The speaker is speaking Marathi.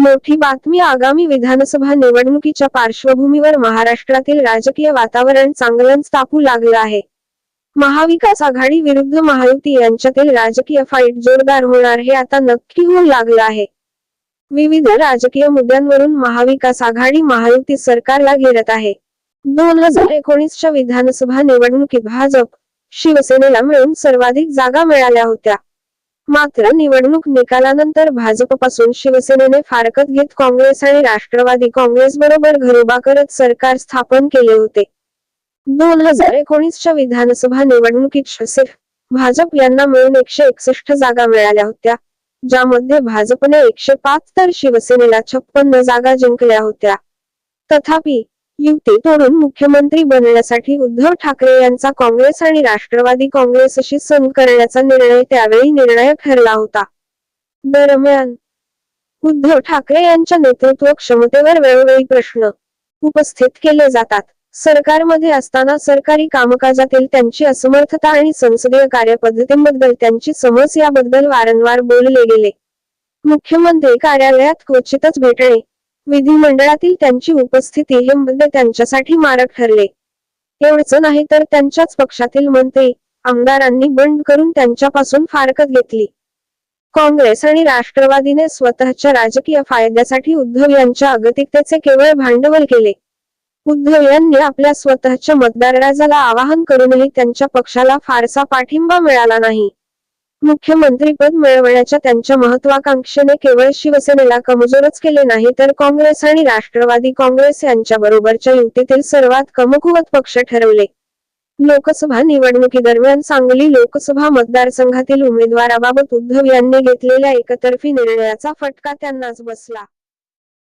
मोठी बातमी आगामी विधानसभा निवडणुकीच्या पार्श्वभूमीवर महाराष्ट्रातील राजकीय वातावरण चांगलंच तापू लागलं आहे. महाविकास आघाडी विरुद्ध महायुती यांच्यातील राजकीय फाईट जोरदार होणार हे आता नक्की होऊ लागलं आहे. विविध राजकीय मुद्द्यांवरून महाविकास आघाडी महायुती सरकारला घेरत आहे. दोन हजार एकोणीसच्या विधानसभा निवडणुकीत भाजप शिवसेनेला मिळून सर्वाधिक जागा मिळाल्या होत्या. मात्र निवडणूक निकालानंतर भाजपपासून शिवसेनेने फारकत घेत काँग्रेस आणि राष्ट्रवादी काँग्रेस बरोबर घरोबा करत सरकार स्थापन केले होते. दोन हजार एकोणीसच्या विधानसभा निवडणुकीत शिवसेना भाजप यांना मिळून एकशे एकसष्ट जागा मिळाल्या होत्या ज्यामध्ये भाजपने एकशे पाच तर शिवसेनेला छप्पन्न जागा जिंकल्या होत्या. तथापि युती तोडून मुख्यमंत्री बनण्यासाठी उद्धव ठाकरे यांचा काँग्रेस आणि राष्ट्रवादी काँग्रेसशी सण करण्याचा निर्णय त्यावेळी निर्णायक ठरला होता. दरम्यान उद्धव ठाकरे यांच्या नेतृत्व क्षमतेवर वेळोवेळी प्रश्न उपस्थित केले जातात. सरकारमध्ये असताना सरकारी कामकाजातील त्यांची असमर्थता आणि संसदीय कार्यपद्धतींबद्दल त्यांची समज याबद्दल वारंवार बोलले गेले. मुख्यमंत्री कार्यालयात क्वचितच भेटणे विधिमंडळातील त्यांची उपस्थिती हे मुद्दे त्यांच्यासाठी मारक ठरले. एवढंच नाही तर त्यांच्याच पक्षातील मंत्री आमदारांनी बंड करून त्यांच्यापासून फारकत घेतली. काँग्रेस आणि राष्ट्रवादीने स्वतःच्या राजकीय फायद्यासाठी उद्धव यांच्या अगतिकतेचे केवळ भांडवल केले. उद्धव यांनी आपल्या स्वतःच्या मतदारराजाला आवाहन करूनही त्यांच्या पक्षाला फारसा पाठिंबा मिळाला नाही. मुख्यमंत्रीपद मिळवण्याच्या त्यांच्या महत्वाकांक्षेने केवळ शिवसेनेला कमजोरच केले नाही तर काँग्रेस आणि राष्ट्रवादी काँग्रेस यांच्या बरोबरच्या युतीतील सर्वात कमकुवत पक्ष ठरवले. लोकसभा निवडणुकीदरम्यान सांगली लोकसभा मतदारसंघातील उमेदवाराबाबत उद्धव यांनी घेतलेल्या एकतर्फी निर्णयाचा फटका त्यांनाच बसला.